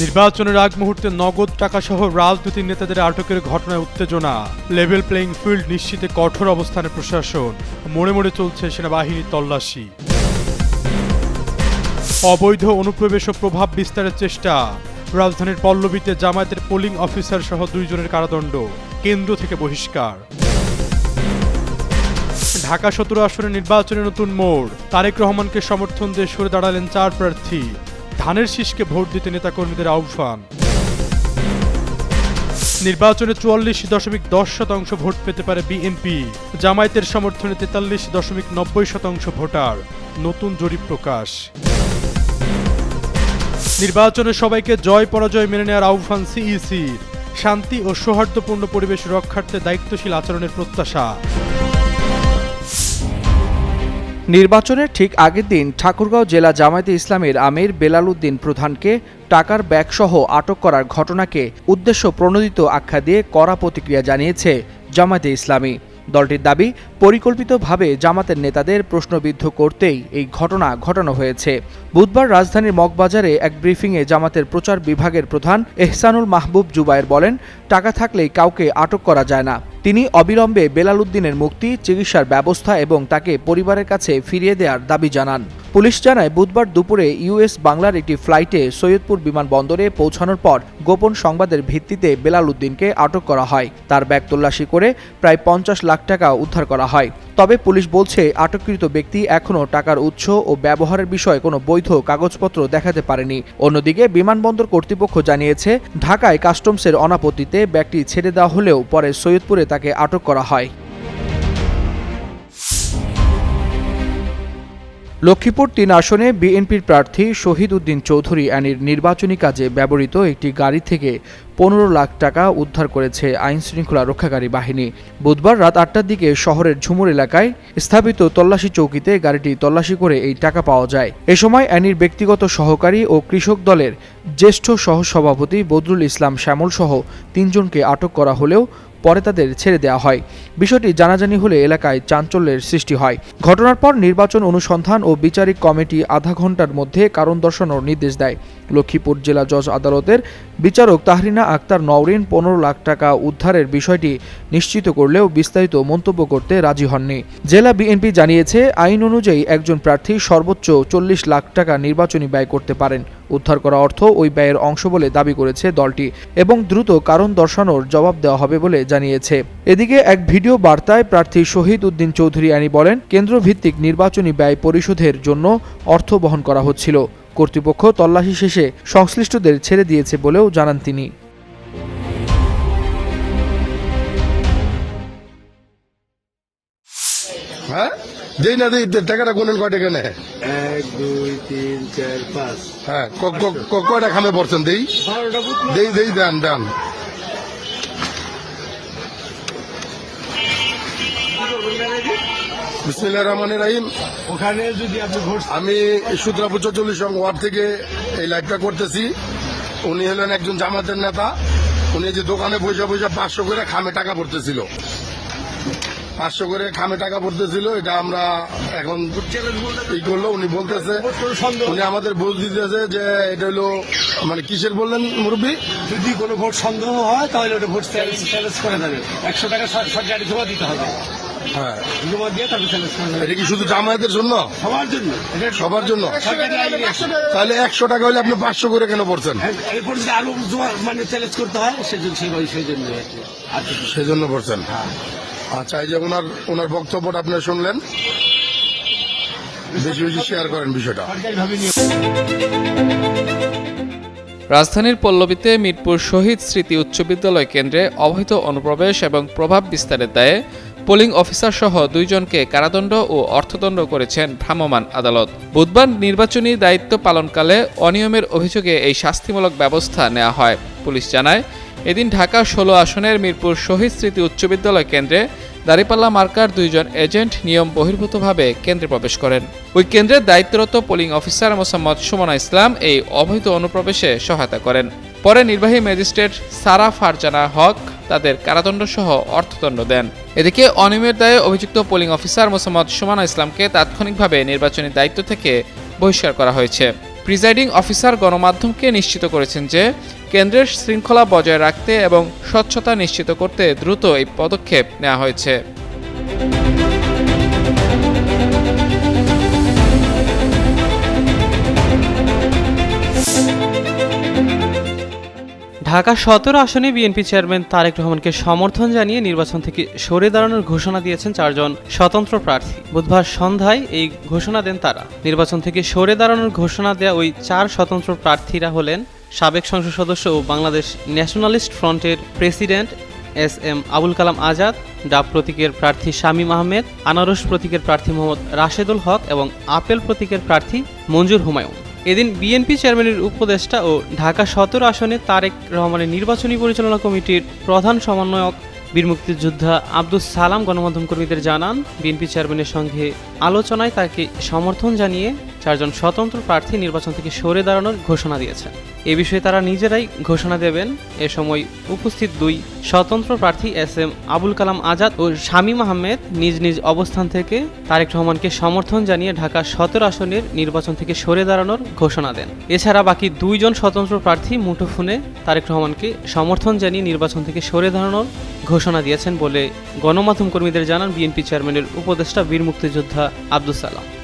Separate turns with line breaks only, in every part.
নির্বাচনের আগ মুহূর্তে নগদ টাকা সহ রাজনৈতিক নেতাদের আটকের ঘটনায় উত্তেজনা। লেভেল প্লেইং ফিল্ড নিশ্চিতে কঠোর অবস্থানে প্রশাসন। মোড়ে মোড়ে চলছে সেনাবাহিনীর তল্লাশি। অবৈধ অনুপ্রবেশ ও প্রভাব বিস্তারের চেষ্টা। রাজধানীর পল্লবীতে জামায়াতের পোলিং অফিসার সহ দুইজনের কারাদণ্ড। কেন্দ্র থেকে বহিষ্কার। ঢাকা সতেরো আসনে নির্বাচনে নতুন মোড়। তারেক রহমানকে সমর্থন দিয়ে সরে দাঁড়ালেন চার প্রার্থী। ধানের শীষকে ভোট দিতে নেতাকর্মীদের আহ্বান। নির্বাচনে চুয়াল্লিশ দশমিক দশ শতাংশ ভোট পেতে পারে বিএনপি। জামায়াতের সমর্থনে তেতাল্লিশ দশমিক নব্বই শতাংশ ভোটার। নতুন জরিপ প্রকাশ। নির্বাচনে সবাইকে জয় পরাজয় মেনে নেওয়ার আহ্বান সিইসির। শান্তি ও সৌহার্দ্যপূর্ণ পরিবেশ রক্ষার্থে দায়িত্বশীল আচরণের প্রত্যাশা।
নির্বাচনের ঠিক আগের দিন ঠাকুরগাঁও জেলা জামায়াতে ইসলামের আমির বেলাল উদ্দিন প্রধানকে টাকার ব্যাগসহ আটক করার ঘটনাকে উদ্দেশ্য প্রণোদিত আখ্যা দিয়ে কড়া প্রতিক্রিয়া জানিয়েছে জামায়াতে ইসলামী। দলটির দাবি, পরিকল্পিতভাবে জামাতের নেতাদের প্রশ্নবিদ্ধ করতেই এই ঘটনা ঘটানো হয়েছে। বুধবার রাজধানীর মগবাজারে এক ব্রিফিংয়ে জামাতের প্রচার বিভাগের প্রধান এহসানুল মাহবুব জুবায়ের বলেন, টাকা থাকলেই কাউকে আটক করা যায় না। তিনি অবিলম্বে বেলালুদ্দিনের মুক্তি, চিকিৎসার ব্যবস্থা এবং তাকে পরিবারের কাছে ফিরিয়ে দেওয়ার দাবি জানান। পুলিশ জানায়, বুধবার দুপুরে ইউএস বাংলার একটি ফ্লাইটে সৈয়দপুর বিমানবন্দরে পৌঁছানোর পর গোপন সংবাদের ভিত্তিতে বেলালুদ্দিনকে আটক করা হয়। তার ব্যাগ তল্লাশি করে প্রায় পঞ্চাশ লাখ টাকা উদ্ধার করা হয়। তবে পুলিশ বলছে, আটককৃত ব্যক্তি এখনও টাকার উৎস ও ব্যবহারের বিষয়ে কোনো বৈধ কাগজপত্র দেখাতে পারেনি। অন্যদিকে বিমানবন্দর কর্তৃপক্ষ জানিয়েছে, ঢাকায় কাস্টমসের অনাপত্তিতে ব্যাগটি ছেড়ে দেওয়া হলেও পরে সৈয়দপুরে তাকে আটক করা হয়। লক্ষ্মীপুর তিন আসনে বিএনপির প্রার্থী শহীদ উদ্দিন চৌধুরী অ্যানির নির্বাচনী কাজে ব্যবহৃত একটি গাড়ি থেকে পনেরো লাখ টাকা উদ্ধার করেছে আইন শৃঙ্খলা রক্ষাকারী বাহিনী। বুধবার রাত আটটার দিকে শহরের ঝুমুর এলাকায় স্থাপিত তল্লাশি চৌকিতে গাড়িটি তল্লাশি করে এই টাকা পাওয়া যায়। এ সময় অ্যানির ব্যক্তিগত সহকারী ও কৃষক দলের জ্যেষ্ঠ সহসভাপতি বদরুল ইসলাম শ্যামল সহ তিনজনকে আটক করা হলেও পরে তাদের ছেড়ে দেওয়া হয়। বিষয়টি জানাজানি হলে এলাকায় চাঞ্চল্যের সৃষ্টি হয়। ঘটনার পর নির্বাচন অনুসন্ধান ও বিচারিক কমিটি আধা ঘণ্টার মধ্যে কারণ দর্শানোর নির্দেশ দেয়। লক্ষ্মীপুর জেলা জজ আদালতের বিচারক তাহরিনা আক্তার নওরিন পনেরো লাখ টাকা উদ্ধারের বিষয়টি নিশ্চিত করলেও বিস্তারিত মন্তব্য করতে রাজি হননি। জেলা বিএনপি জানিয়েছে, আইন অনুযায়ী একজন প্রার্থী সর্বোচ্চ চল্লিশ লাখ টাকা নির্বাচনী ব্যয় করতে পারেন। উদ্ধার করা অর্থ ওই ব্যয়ের অংশ বলে দাবি করেছে দলটি এবং দ্রুত কারণ দর্শানোর জবাব দেওয়া হবে বলে জানিয়েছে। এদিকে এক ভিডিও বার্তায় প্রার্থী শহীদ উদ্দিন চৌধুরী আনি বলেন, কেন্দ্রভিত্তিক নির্বাচনী ব্যয় পরিশোধের জন্য অর্থ বহন করা হচ্ছিল। কর্তৃপক্ষ তল্লাশি শেষে সংশ্লিষ্টদের ছেড়ে দিয়েছে বলেও জানান তিনি।
দেই না দেই টাকাটা কোনেন কয় টাকা নেয়?
এক দুই তিন চার পাঁচ।
হ্যাঁ কয়টা খামে পড়ছেন দেই? দেই দেই দেন দেন। রহিম।
ওখানে যদি আপনি
আমি সুত্রাপুর চল্লিশ ওয়ার্ড থেকে এই লাইভটা করতেছি। উনি হলেন একজন জামাতের নেতা। উনি যে দোকানে বসে বসে পাঁচশো করে খামে টাকা পড়তেছিল পাঁচশো করে খামে টাকা পড়তেছিল এটা আমরা এখন এই করল উনি বলতেছে উনি আমাদের বুঝ দিতেছে যে এটা হলো মানে কিসের বললেন মুরব্বী?
যদি কোনো ভোট সন্দেহ হয় তাহলে ওটা ভোট চ্যালেঞ্জ করে দেবে। একশো টাকা সর- সরকারি জমা দিতে হবে।
হ্যাঁ। এটা কি শুধু জামায়াতের জন্য?
সবার জন্য।
সবার জন্য। তাহলে একশো টাকা হলে আপনি পাঁচশো করে কেন পড়ছেন?
আরও মানে চ্যালেঞ্জ করতে হয় সেজন্য
সেজন্য পড়ছেন? আচ্ছা এই যে ওনার ওনার বক্তব্যটা আপনি শুনলেন। বেশি বেশি শেয়ার করেন বিষয়টা।
রাজধানীর পল্লবীতে মিরপুর শহীদ স্মৃতি উচ্চ বিদ্যালয় কেন্দ্রে অবৈধ অনুপ্রবেশ এবং প্রভাব বিস্তারের দায়ে পোলিং অফিসার সহ দুইজনকে কারাদণ্ড ও অর্থদণ্ড করেছেন ভ্রাম্যমাণ আদালত। বুধবার নির্বাচনী দায়িত্ব পালনকালে অনিয়মের অভিযোগে এই শাস্তিমূলক ব্যবস্থা নেওয়া হয়। পুলিশ জানায় এদিন ঢাকা ষোলো আসনের মিরপুর শহীদ স্মৃতি উচ্চ বিদ্যালয় কেন্দ্রে দাঁড়িপাল্লা মার্কার দুইজন এজেন্ট নিয়ম বহির্ভূতভাবে কেন্দ্রে প্রবেশ করেন। ওই কেন্দ্রের দায়িত্বরত পোলিং অফিসার মোসাম্মদ সুমনা ইসলাম এই অবৈধ অনুপ্রবেশে সহায়তা করেন। পরে নির্বাহী ম্যাজিস্ট্রেট সারা ফারজানা হক তাদের কারাদণ্ড সহ অর্থদণ্ড দেন। এদিকে অনিয়মের দায়ে অভিযুক্ত পোলিং অফিসার মোসাম্মদ সুমানা ইসলামকে তাৎক্ষণিকভাবে নির্বাচনী দায়িত্ব থেকে বহিষ্কার করা হয়েছে। প্রিজাইডিং অফিসার গণমাধ্যমকে নিশ্চিত করেছেন যে কেন্দ্রের শৃঙ্খলা বজায় রাখতে এবং স্বচ্ছতা নিশ্চিত করতে দ্রুত এই পদক্ষেপ নেওয়া হয়েছে।
ঢাকা সতেরো আসনে বিএনপি চেয়ারম্যান তারেক রহমানকে সমর্থন জানিয়ে নির্বাচন থেকে সরে দাঁড়ানোর ঘোষণা দিয়েছেন চারজন স্বতন্ত্র প্রার্থী। বুধবার সন্ধ্যায় এই ঘোষণা দেন তারা। নির্বাচন থেকে সরে দাঁড়ানোর ঘোষণা দেওয়া ওই চার স্বতন্ত্র প্রার্থীরা হলেন সাবেক সংসদ সদস্য ও বাংলাদেশ ন্যাশনালিস্ট ফ্রন্টের president S M Abul Kalam Azad, ডাব প্রতীকের প্রার্থী শামীম আহমেদ, আনারস প্রতীকের প্রার্থী মোহাম্মদ রাশেদুল হক এবং আপেল প্রতীকের প্রার্থী মঞ্জুর হুমায়ুন। এদিন বিএনপি চেয়ারম্যানের উপদেষ্টা ও ঢাকা সতেরো আসনে তারেক রহমানের নির্বাচনী পরিচালনা কমিটির প্রধান সমন্বয়ক বীর মুক্তিযোদ্ধা আব্দুস সালাম গণমাধ্যম কর্মীদের জানান, বিএনপি চেয়ারম্যানের সঙ্গে আলোচনায় তাকে সমর্থন জানিয়ে চারজন স্বতন্ত্র প্রার্থী নির্বাচন থেকে সরে দাঁড়ানোর ঘোষণা দিয়েছেন। এ বিষয়ে তারা নিজেরাই ঘোষণা দেবেন। এ সময় উপস্থিত দুই স্বতন্ত্র প্রার্থী এস এম আবুল কালাম আজাদ ও শামীম আহমেদ নিজ নিজ অবস্থান থেকে তারেক রহমানকে সমর্থন জানিয়ে ঢাকা সতেরো আসনের নির্বাচন থেকে সরে দাঁড়ানোর ঘোষণা দেন। এছাড়া বাকি দুইজন স্বতন্ত্র প্রার্থী মুঠোফোনে তারেক রহমানকে সমর্থন জানিয়ে নির্বাচন থেকে সরে দাঁড়ানোর ঘোষণা দিয়েছেন বলে গণমাধ্যম কর্মীদের জানান বিএনপি চেয়ারম্যানের উপদেষ্টা বীর মুক্তিযোদ্ধা আব্দুল সালাম।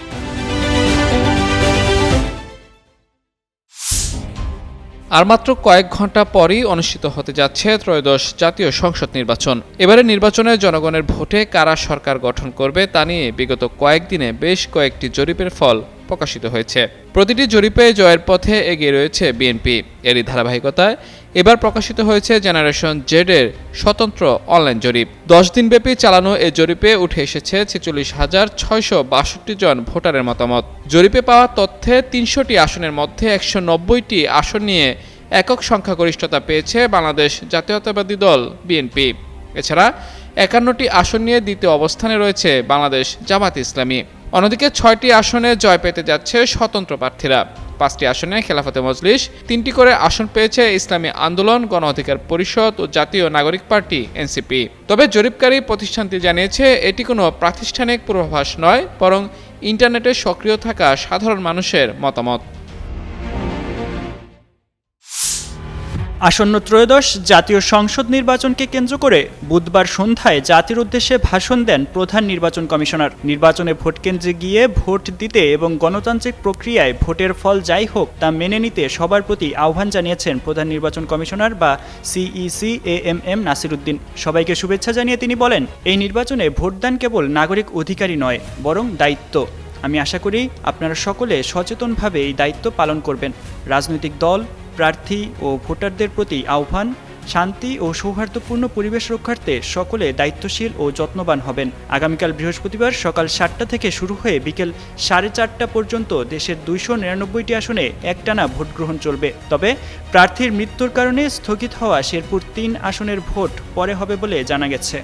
আর মাত্র কয়েক ঘণ্টা পরই অনুষ্ঠিত হতে যাচ্ছে ত্রয়োদশ জাতীয় সংসদ নির্বাচন। এবারে নির্বাচনে জনগণের ভোটে কারা সরকার গঠন করবে তা নিয়ে বিগত কয়েকদিনে বেশ কয়েকটি জরিপের ফল প্রকাশিত হয়েছে। প্রতিটি জরিপে জয়ের পথে এগিয়ে রয়েছে বিএনপি। এরই ধারাবাহিকতায় এবার প্রকাশিত হয়েছে জেনারেশন জেডের স্বতন্ত্র অনলাইন জরিপ। দশ দিনব্যাপী চালানো এই জরিপে উঠে এসেছে ছেচল্লিশ হাজার ছয়শো বাষট্টি জন ভোটারের মতামত। জরিপে পাওয়া তথ্যে তিনশোটি আসনের মধ্যে একশো নব্বইটি আসন নিয়ে একক সংখ্যাগরিষ্ঠতা পেয়েছে বাংলাদেশ জাতীয়তাবাদী দল বিএনপি। এছাড়া একান্নটি আসন নিয়ে দ্বিতীয় অবস্থানে রয়েছে বাংলাদেশ জামাত ইসলামী। অন্যদিকে ছয়টি আসনে জয় পেতে যাচ্ছে স্বতন্ত্র প্রার্থীরা। পাঁচটি আসনে খেলাফতে মজলিস, তিনটি করে আসন পেয়েছে ইসলামী আন্দোলন, গণ অধিকার পরিষদ ও জাতীয় নাগরিক পার্টি, এনসিপি। তবে জরিপকারী প্রতিষ্ঠানটি জানিয়েছে, এটি কোনো প্রাতিষ্ঠানিক পূর্বাভাস নয়, বরং ইন্টারনেটে সক্রিয় থাকা সাধারণ মানুষের মতামত।
আসন্ন ত্রয়োদশ জাতীয় সংসদ নির্বাচনকে কেন্দ্র করে বুধবার সন্ধ্যায় জাতির উদ্দেশ্যে ভাষণ দেন প্রধান নির্বাচন কমিশনার। নির্বাচনে ভোট কেন্দ্রে গিয়ে ভোট দিতে এবং গণতান্ত্রিক প্রক্রিয়ায় ভোটের ফল যাই হোক তা মেনে নিতে সবার প্রতি আহ্বান জানিয়েছেন প্রধান নির্বাচন কমিশনার বা CEC A M M Nasiruddin. সবাইকে শুভেচ্ছা জানিয়ে তিনি বলেন, এই নির্বাচনে ভোটদান কেবল নাগরিক অধিকারই নয়, বরং দায়িত্ব। আমি আশা করি আপনারা সকলে সচেতনভাবে এই দায়িত্ব পালন করবেন। রাজনৈতিক দল প্রার্থী ও ভোটারদের প্রতি আহ্বান, শান্তি ও সৌহার্দ্যপূর্ণ পরিবেশ রক্ষার্থে সকলে দায়িত্বশীল ও যত্নবান হবেন। আগামীকাল বৃহস্পতিবার সকাল সাতটা থেকে শুরু হয়ে বিকেল সাড়ে চারটা পর্যন্ত দেশের দুইশো নিরানব্বইটি আসনে একটানা ভোট গ্রহণ চলবে। তবে প্রার্থীর মৃত্যুর কারণে স্থগিত হওয়া শেরপুর তিন আসনের ভোট পরে হবে বলে জানা গেছে।